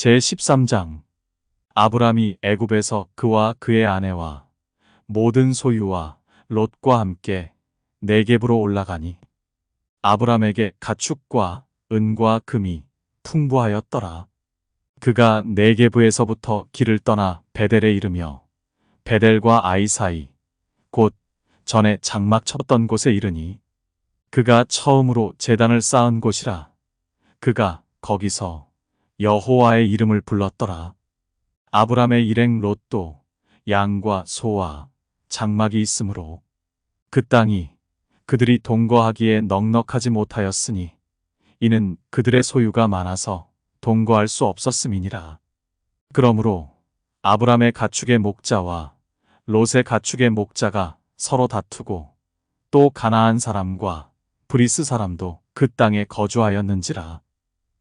제13장 아브람이 애굽에서 그와 그의 아내와 모든 소유와 롯과 함께 네겝으로 올라가니 아브람에게 가축과 은과 금이 풍부하였더라. 그가 네게브에서부터 길을 떠나 베델에 이르며 베델과 아이 사이 곧 전에 장막 쳤던 곳에 이르니 그가 처음으로 제단을 쌓은 곳이라 그가 거기서 여호와의 이름을 불렀더라. 아브람의 일행 롯도 양과 소와 장막이 있으므로 그 땅이 그들이 동거하기에 넉넉하지 못하였으니 이는 그들의 소유가 많아서 동거할 수 없었음이니라. 그러므로 아브람의 가축의 목자와 롯의 가축의 목자가 서로 다투고 또 가나안 사람과 브리스 사람도 그 땅에 거주하였는지라.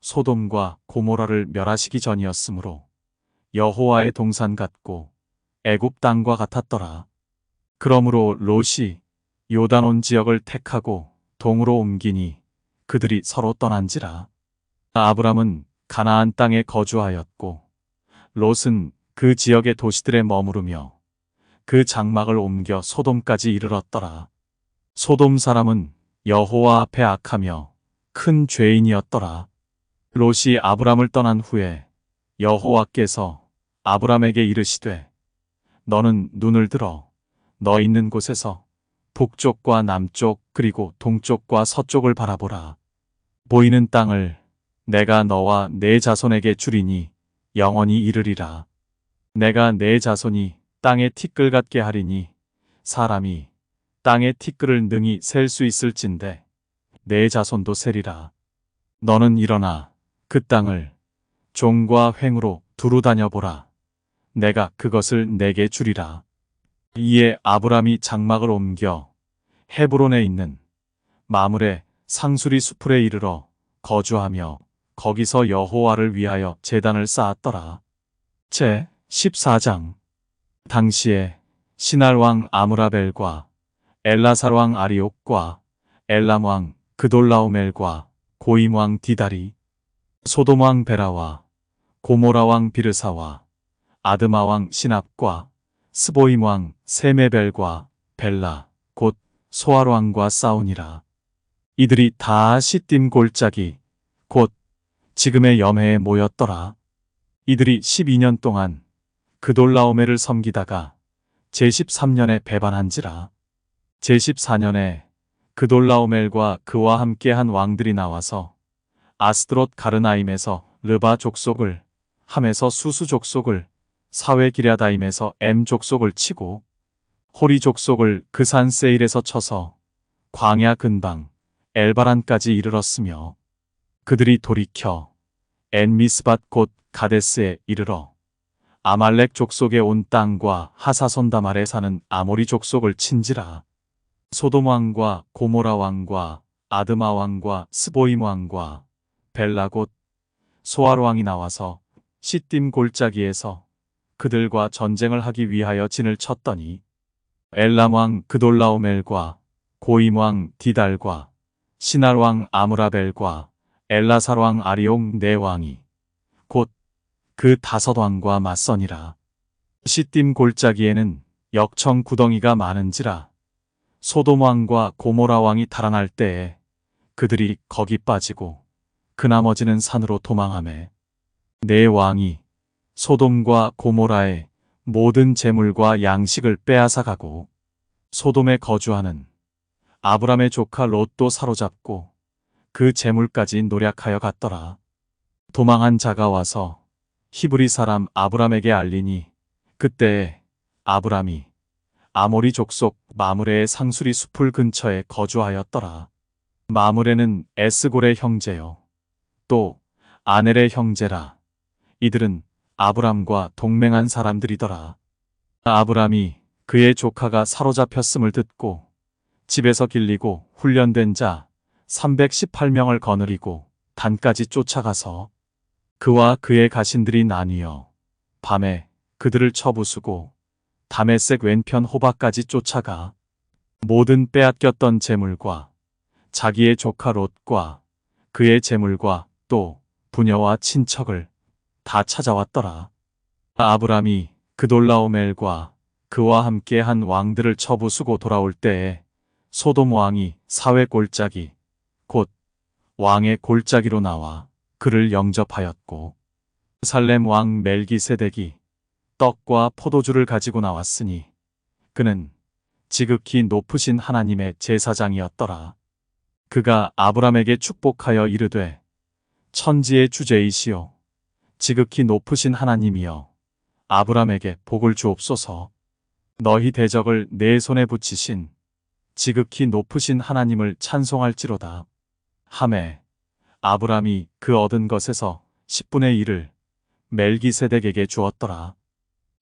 소돔과 고모라를 멸하시기 전이었으므로 여호와의 동산 같고 애굽 땅과 같았더라. 그러므로 롯이 요단온 지역을 택하고 동으로 옮기니 그들이 서로 떠난지라. 아브람은 가나안 땅에 거주하였고 롯은 그 지역의 도시들에 머무르며 그 장막을 옮겨 소돔까지 이르렀더라. 소돔 사람은 여호와 앞에 악하며 큰 죄인이었더라. 롯이 아브람을 떠난 후에 여호와께서 아브람에게 이르시되 너는 눈을 들어 너 있는 곳에서 북쪽과 남쪽 그리고 동쪽과 서쪽을 바라보라. 보이는 땅을 내가 너와 내 자손에게 주리니 영원히 이르리라. 내가 내 자손이 땅의 티끌 같게 하리니 사람이 땅의 티끌을 능히 셀 수 있을진데 내 자손도 세리라. 너는 일어나 그 땅을 종과 횡으로 두루 다녀보라. 내가 그것을 내게 주리라. 이에 아브람이 장막을 옮겨 헤브론에 있는 마물의 상수리 수풀에 이르러 거주하며 거기서 여호와를 위하여 제단을 쌓았더라. 제 14장 당시에 시날 왕 아므라벨과 엘라살 왕 아리옥과 엘람 왕 그돌라오멜과 고임 왕 디다리 소돔 왕 베라와 고모라 왕 비르사와 아드마 왕 시납과 스보임 왕 세메벨과 벨라 곧 소알 왕과 싸우니라. 이들이 다 시딤 골짜기 곧 지금의 염해에 모였더라. 이들이 12년 동안 그돌라오메를 섬기다가 제13년에 배반한지라. 제14년에 그돌라오멜과 그와 함께한 왕들이 나와서 아스드롯 가르나임에서 르바 족속을 함에서 수수 족속을 사회 기랴다임에서 엠 족속을 치고 호리 족속을 그산 세일에서 쳐서 광야 근방 엘바란까지 이르렀으며 그들이 돌이켜 엔미스밭 곧 가데스에 이르러 아말렉 족속의 온 땅과 하사손담 아래 사는 아모리 족속을 친지라. 소돔 왕과 고모라 왕과 아드마 왕과 스보임 왕과 벨라 곧 소알 왕이 나와서 시딤 골짜기에서 그들과 전쟁을 하기 위하여 진을 쳤더니 엘람 왕 그돌라오멜과 고임 왕 디달과 시날 왕 아므라벨과 엘라살 왕 아리옹 네 왕이 곧 그 다섯 왕과 맞서니라. 시딤 골짜기에는 역청 구덩이가 많은지라 소돔 왕과 고모라 왕이 달아날 때에 그들이 거기 빠지고 그 나머지는 산으로 도망하매 네 왕이 소돔과 고모라의 모든 재물과 양식을 빼앗아 가고 소돔에 거주하는 아브람의 조카 롯도 사로잡고 그 재물까지 노략하여 갔더라. 도망한 자가 와서 히브리 사람 아브람에게 알리니 그때에 아브람이 아모리 족속 마므레의 상수리 숲을 근처에 거주하였더라. 마므레는 에스골의 형제요. 또 아넬의 형제라. 이들은 아브람과 동맹한 사람들이더라. 아브람이 그의 조카가 사로잡혔음을 듣고 집에서 길리고 훈련된 자 318명을 거느리고 단까지 쫓아가서 그와 그의 가신들이 나뉘어 밤에 그들을 쳐부수고 담에색 왼편 호박까지 쫓아가 모든 빼앗겼던 재물과 자기의 조카 롯과 그의 재물과 또 부녀와 친척을 다 찾아왔더라. 아브람이 그돌라오멜과 그와 함께 한 왕들을 쳐부수고 돌아올 때에 소돔 왕이 사회 골짜기 곧 왕의 골짜기로 나와 그를 영접하였고 살렘 왕 멜기세덱이 떡과 포도주를 가지고 나왔으니 그는 지극히 높으신 하나님의 제사장이었더라. 그가 아브람에게 축복하여 이르되 천지의 주제이시요 지극히 높으신 하나님이여 아브람에게 복을 주옵소서 너희 대적을 내 손에 붙이신 지극히 높으신 하나님을 찬송할지로다. 함에 아브람이 그 얻은 것에서 10분의 1을 멜기세덱에게 주었더라.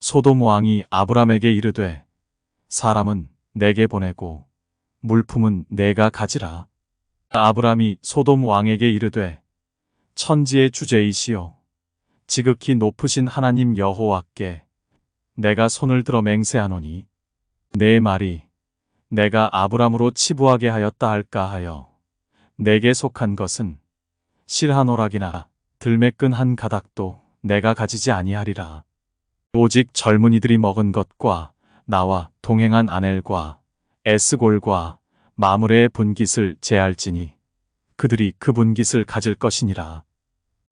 소돔 왕이 아브람에게 이르되 사람은 내게 보내고 물품은 내가 가지라. 아브람이 소돔 왕에게 이르되 천지의 주제이시요 지극히 높으신 하나님 여호와께 내가 손을 들어 맹세하노니 내 말이 내가 아브람으로 치부하게 하였다 할까 하여 내게 속한 것은 오락이나 들매끈 한 가닥도 내가 가지지 아니하리라. 오직 젊은이들이 먹은 것과 나와 동행한 아넬과 에스골과 마므레의 분깃을 제할지니 그들이 그 분깃을 가질 것이니라.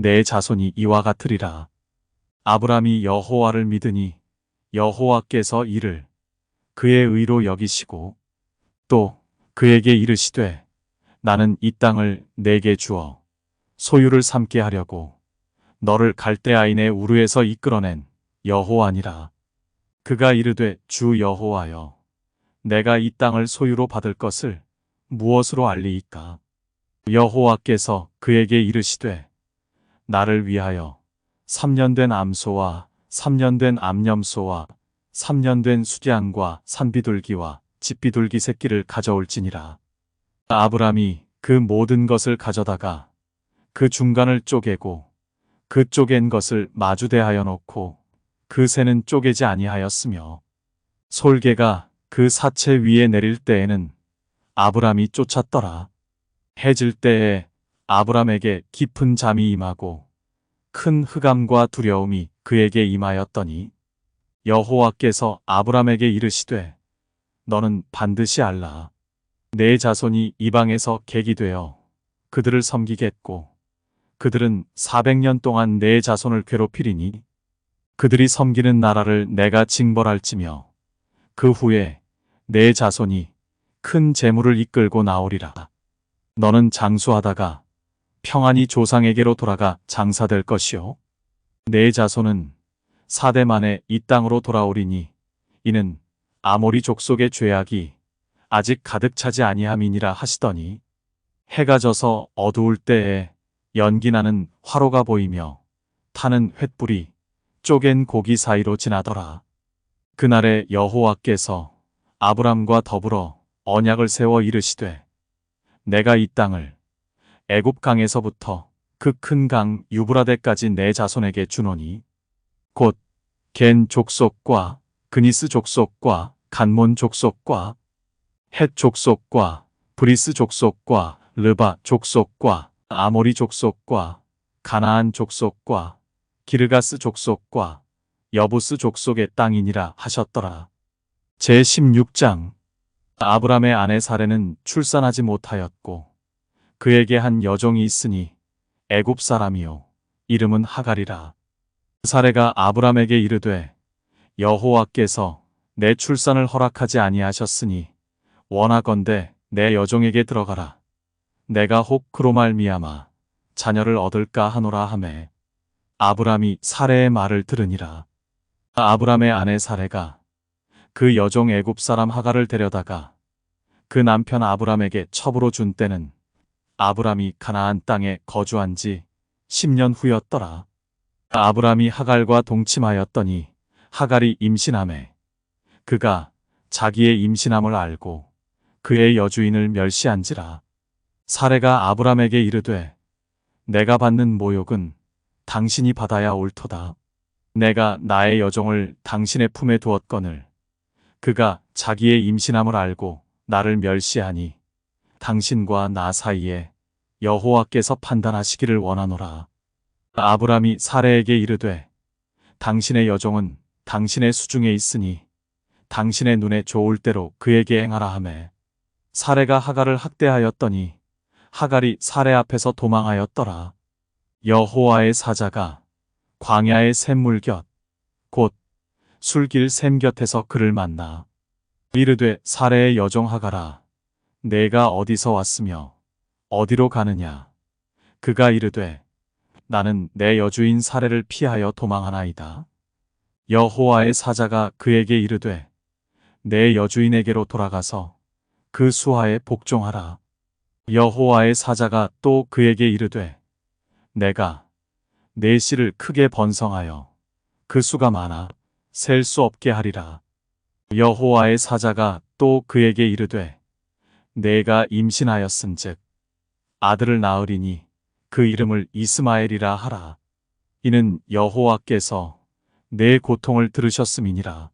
내 자손이 이와 같으리라. 아브람이 여호와를 믿으니 여호와께서 이를 그의 의로 여기시고 또 그에게 이르시되 나는 이 땅을 내게 주어 소유를 삼게 하려고 너를 갈대아인의 우르에서 이끌어낸 여호와니라. 그가 이르되 주 여호와여 내가 이 땅을 소유로 받을 것을 무엇으로 알리이까? 여호와께서 그에게 이르시되 나를 위하여 3년 된 암소와 3년 된 암염소와 3년 된 수량과 산비둘기와 집비둘기 새끼를 가져올지니라. 아브람이 그 모든 것을 가져다가 그 중간을 쪼개고 그 쪼갠 것을 마주대하여 놓고 그 새는 쪼개지 아니하였으며 솔개가 그 사체 위에 내릴 때에는 아브람이 쫓았더라. 해질 때에 아브람에게 깊은 잠이 임하고 큰 흑암과 두려움이 그에게 임하였더니 여호와께서 아브람에게 이르시되 너는 반드시 알라. 내 자손이 이방에서 객이 되어 그들을 섬기겠고 그들은 400년 동안 내 자손을 괴롭히리니 그들이 섬기는 나라를 내가 징벌할지며 그 후에 내 자손이 큰 재물을 이끌고 나오리라. 너는 장수하다가 평안히 조상에게로 돌아가 장사될 것이요. 내 자손은 사대 만에 이 땅으로 돌아오리니 이는 아모리 족속의 죄악이 아직 가득 차지 아니함이니라 하시더니 해가 져서 어두울 때에 연기나는 화로가 보이며 타는 횃불이 쪼갠 고기 사이로 지나더라. 그날에 여호와께서 아브람과 더불어 언약을 세워 이르시되 내가 이 땅을 애굽 강에서부터 그 큰 강 유브라데까지 내 자손에게 주노니 곧 겐 족속과 그니스 족속과 간몬 족속과 헷 족속과 브리스 족속과 르바 족속과 아모리 족속과 가나안 족속과 기르가스 족속과 여부스 족속의 땅이니라 하셨더라. 제16장 아브람의 아내 사레는 출산하지 못하였고 그에게 한 여종이 있으니 애굽 사람이요 이름은 하갈이라. 사레가 아브람에게 이르되 여호와께서 내 출산을 허락하지 아니하셨으니 원하건대 내 여종에게 들어가라. 내가 혹 그로 말미암아 자녀를 얻을까 하노라 하매 아브람이 사레의 말을 들으니라. 아브람의 아내 사레가 그 여종 애굽 사람 하갈을 데려다가 그 남편 아브람에게 첩으로 준 때는 아브람이 가나안 땅에 거주한 지 10년 후였더라. 아브람이 하갈과 동침하였더니 하갈이 임신함에 그가 자기의 임신함을 알고 그의 여주인을 멸시한지라. 사레가 아브람에게 이르되 내가 받는 모욕은 당신이 받아야 옳도다. 내가 나의 여종을 당신의 품에 두었거늘 그가 자기의 임신함을 알고 나를 멸시하니 당신과 나 사이에 여호와께서 판단하시기를 원하노라. 아브람이 사레에게 이르되 당신의 여종은 당신의 수중에 있으니 당신의 눈에 좋을 대로 그에게 행하라 하매 사레가 하갈을 학대하였더니 하갈이 사레 앞에서 도망하였더라. 여호와의 사자가 광야의 샘물 곁, 곧 술길 샘 곁에서 그를 만나. 이르되 사레의 여종 하가라. 내가 어디서 왔으며 어디로 가느냐. 그가 이르되 나는 내 여주인 사레를 피하여 도망하나이다. 여호와의 사자가 그에게 이르되 내 여주인에게로 돌아가서 그 수하에 복종하라. 여호와의 사자가 또 그에게 이르되 내가 내 씨를 크게 번성하여 그 수가 많아 셀 수 없게 하리라. 여호와의 사자가 또 그에게 이르되 내가 임신하였은즉 아들을 낳으리니 그 이름을 이스마엘이라 하라. 이는 여호와께서 내 고통을 들으셨음이니라.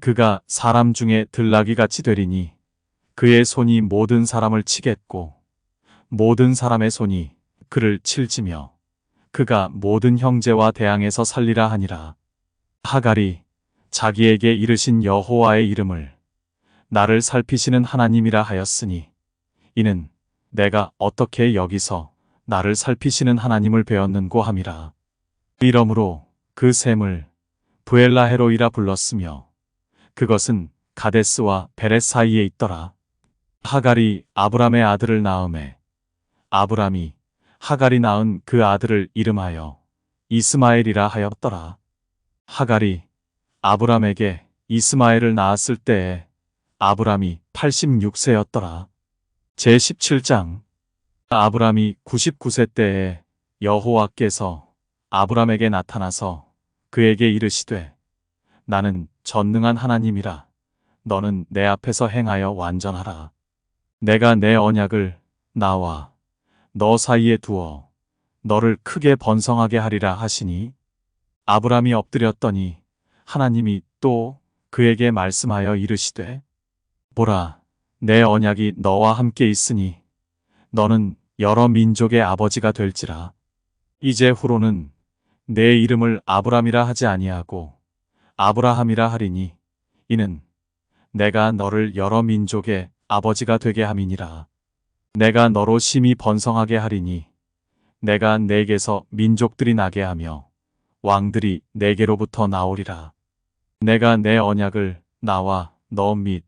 그가 사람 중에 들나귀 같이 되리니 그의 손이 모든 사람을 치겠고 모든 사람의 손이 그를 칠지며 그가 모든 형제와 대항에서 살리라 하니라. 하갈이 자기에게 이르신 여호와의 이름을 나를 살피시는 하나님이라 하였으니 이는 내가 어떻게 여기서 나를 살피시는 하나님을 배웠는고 함이라. 이러므로 그 샘을 부엘라헤로이라 불렀으며 그것은 가데스와 베렛 사이에 있더라. 하갈이 아브람의 아들을 낳음에 아브람이 하갈이 낳은 그 아들을 이름하여 이스마엘이라 하였더라. 하갈이 아브람에게 이스마엘을 낳았을 때에 아브람이 86세였더라. 제17장 아브람이 99세 때에 여호와께서 아브람에게 나타나서 그에게 이르시되 나는 전능한 하나님이라 너는 내 앞에서 행하여 완전하라. 내가 내 언약을 나와 너 사이에 두어 너를 크게 번성하게 하리라 하시니 아브람이 엎드렸더니 하나님이 또 그에게 말씀하여 이르시되 보라 내 언약이 너와 함께 있으니 너는 여러 민족의 아버지가 될지라 이제 후로는 내 이름을 아브람이라 하지 아니하고 아브라함이라 하리니 이는 내가 너를 여러 민족의 아버지가 되게 함이니라 내가 너로 심히 번성하게 하리니 내가 내게서 민족들이 나게 하며 왕들이 내게로부터 나오리라. 내가 내 언약을 나와 너 및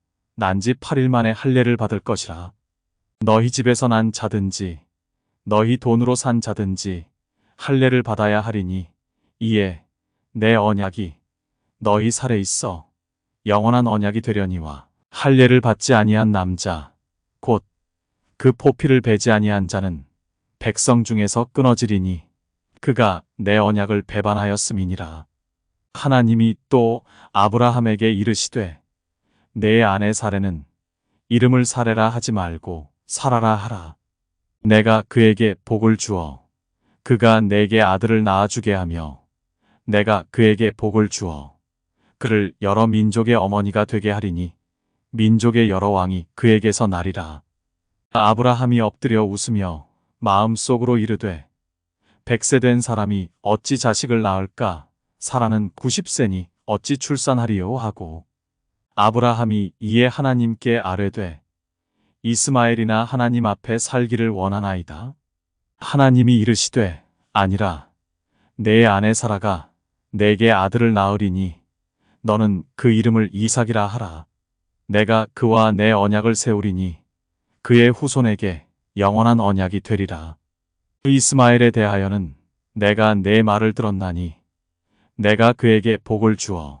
난 지 8일 만에 할례를 받을 것이라. 너희 집에서 난 자든지 너희 돈으로 산 자든지 할례를 받아야 하리니 이에 내 언약이 너희 살에 있어 영원한 언약이 되려니와 할례를 받지 아니한 남자 곧 그 포피를 베지 아니한 자는 백성 중에서 끊어지리니 그가 내 언약을 배반하였음이니라 하나님이 또 아브라함에게 이르시되 내 아내 사례는 이름을 사례라 하지 말고 살아라 하라 내가 그에게 복을 주어 그가 내게 아들을 낳아주게 하며 내가 그에게 복을 주어 그를 여러 민족의 어머니가 되게 하리니 민족의 여러 왕이 그에게서 나리라. 아브라함이 엎드려 웃으며 마음속으로 이르되 백세 된 사람이 어찌 자식을 낳을까? 사라는 90세니 어찌 출산하리요? 하고 아브라함이 이에 하나님께 아뢰되 이스마엘이나 하나님 앞에 살기를 원하나이다. 하나님이 이르시되 아니라 내 아내 사라가 내게 아들을 낳으리니 너는 그 이름을 이삭이라 하라. 내가 그와 내 언약을 세우리니 그의 후손에게 영원한 언약이 되리라. 이스마엘에 대하여는 내가 내 말을 들었나니 내가 그에게 복을 주어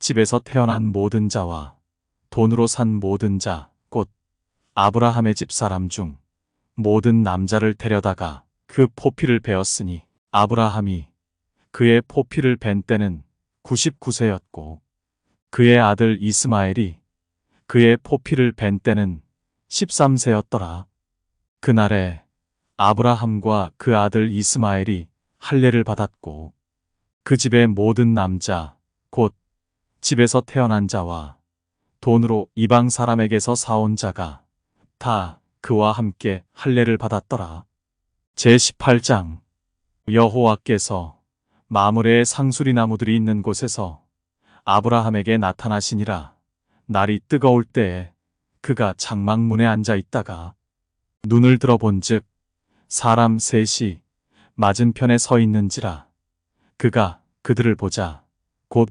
집에서 태어난 모든 자와 돈으로 산 모든 자, 곧 아브라함의 집 사람 중 모든 남자를 데려다가 그 포피를 베었으니 아브라함이 그의 포피를 벤 때는 99세였고 그의 아들 이스마엘이 그의 포피를 벤 때는 13세였더라. 그날에 아브라함과 그 아들 이스마엘이 할례를 받았고 그 집의 모든 남자 곧 집에서 태어난 자와 돈으로 이방 사람에게서 사온 자가 다 그와 함께 할례를 받았더라. 제18장 여호와께서 마므레의 상수리 나무들이 있는 곳에서 아브라함에게 나타나시니라. 날이 뜨거울 때에 그가 장막문에 앉아 있다가 눈을 들어본즉 사람 셋이 맞은편에 서 있는지라 그가 그들을 보자 곧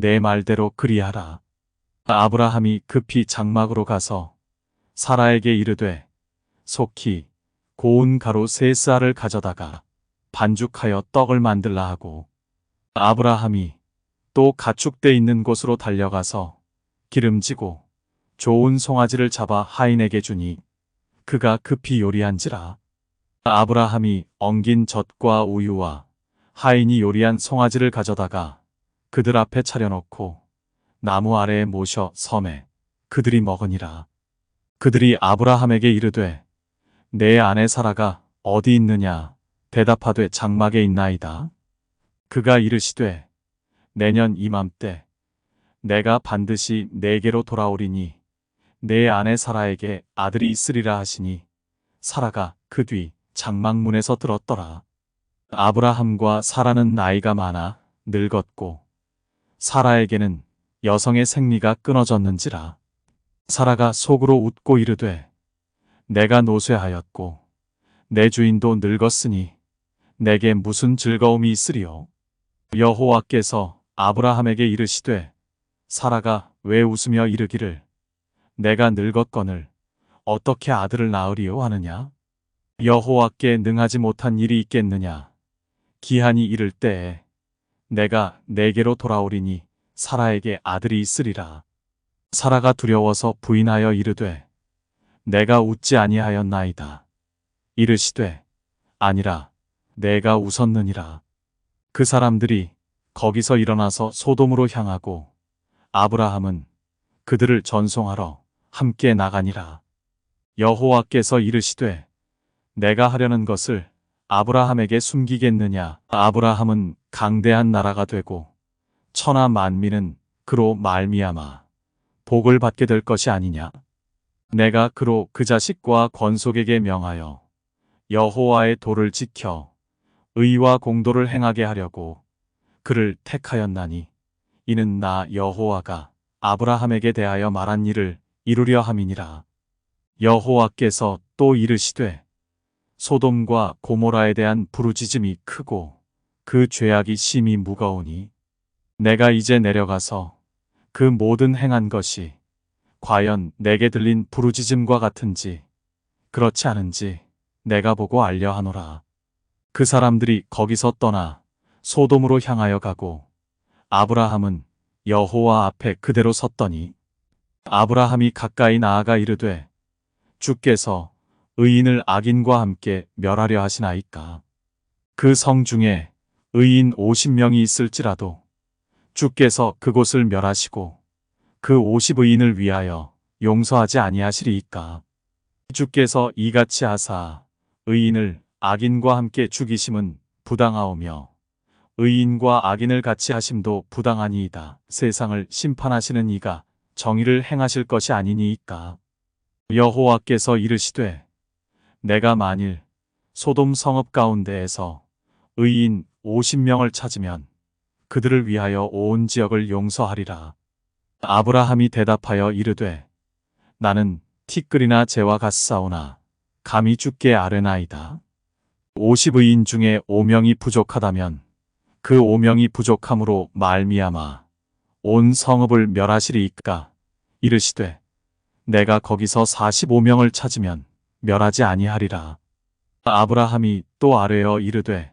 내 말대로 그리하라. 아브라함이 급히 장막으로 가서 사라에게 이르되 속히 고운 가루 세 쌀을 가져다가 반죽하여 떡을 만들라 하고 아브라함이 또 가축대 있는 곳으로 달려가서 기름지고 좋은 송아지를 잡아 하인에게 주니 그가 급히 요리한지라 아브라함이 엉긴 젖과 우유와 하인이 요리한 송아지를 가져다가 그들 앞에 차려놓고 나무 아래에 모셔 섬에 그들이 먹으니라 그들이 아브라함에게 이르되 내 아내 사라가 어디 있느냐 대답하되 장막에 있나이다. 그가 이르시되 내년 이맘때 내가 반드시 내게로 돌아오리니 내 아내 사라에게 아들이 있으리라 하시니 사라가 그 뒤 장막문에서 들었더라. 아브라함과 사라는 나이가 많아 늙었고 사라에게는 여성의 생리가 끊어졌는지라. 사라가 속으로 웃고 이르되 내가 노쇠하였고 내 주인도 늙었으니 내게 무슨 즐거움이 있으리요? 여호와께서 아브라함에게 이르시되 사라가 왜 웃으며 이르기를 내가 늙었거늘 어떻게 아들을 낳으리요 하느냐 여호와께 능하지 못한 일이 있겠느냐 기한이 이를 때에 내가 내게로 돌아오리니 사라에게 아들이 있으리라. 사라가 두려워서 부인하여 이르되 내가 웃지 아니하였나이다. 이르시되 아니라 내가 웃었느니라. 그 사람들이 거기서 일어나서 소돔으로 향하고 아브라함은 그들을 전송하러 함께 나가니라. 여호와께서 이르시되 내가 하려는 것을 아브라함에게 숨기겠느냐? 아브라함은 강대한 나라가 되고 천하 만민은 그로 말미암아 복을 받게 될 것이 아니냐 내가 그로 그 자식과 권속에게 명하여 여호와의 도를 지켜 의와 공도를 행하게 하려고 그를 택하였나니 이는 나 여호와가 아브라함에게 대하여 말한 일을 이루려 함이니라. 여호와께서 또 이르시되 소돔과 고모라에 대한 부르짖음이 크고 그 죄악이 심히 무거우니 내가 이제 내려가서 그 모든 행한 것이 과연 내게 들린 부르짖음과 같은지 그렇지 않은지 내가 보고 알려 하노라. 그 사람들이 거기서 떠나 소돔으로 향하여 가고 아브라함은 여호와 앞에 그대로 섰더니 아브라함이 가까이 나아가 이르되 주께서 의인을 악인과 함께 멸하려 하시나이까 그 성 중에 의인 50명이 있을지라도 주께서 그곳을 멸하시고 그 50의인을 위하여 용서하지 아니하시리이까 주께서 이같이 하사 의인을 악인과 함께 죽이심은 부당하오며 의인과 악인을 같이 하심도 부당하니이다. 세상을 심판하시는 이가 정의를 행하실 것이 아니니이까. 여호와께서 이르시되 내가 만일 소돔 성읍 가운데에서 의인 50명을 찾으면 그들을 위하여 온 지역을 용서하리라. 아브라함이 대답하여 이르되 나는 티끌이나 재와 같사오나 감히 죽게 아뢰나이다. 50의인 중에 5명이 부족하다면 그 5명이 부족함으로 말미암아 온 성읍을 멸하시리이까 이르시되 내가 거기서 45명을 찾으면 멸하지 아니하리라. 아브라함이 또 아뢰어 이르되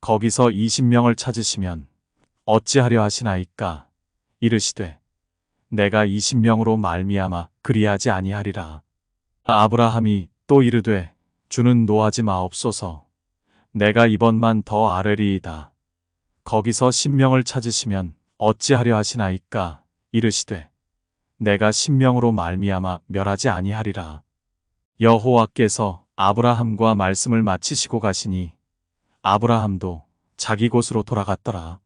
거기서 20명을 찾으시면 어찌하려 하시나이까 이르시되 내가 20명으로 말미암아 그리하지 아니하리라. 아브라함이 또 이르되 주는 노하지 마옵소서. 내가 이번만 더 아뢰리이다. 거기서 10명을 찾으시면 어찌하려 하시나이까 이르시되 내가 10명으로 말미암아 멸하지 아니하리라. 여호와께서 아브라함과 말씀을 마치시고 가시니 아브라함도 자기 곳으로 돌아갔더라.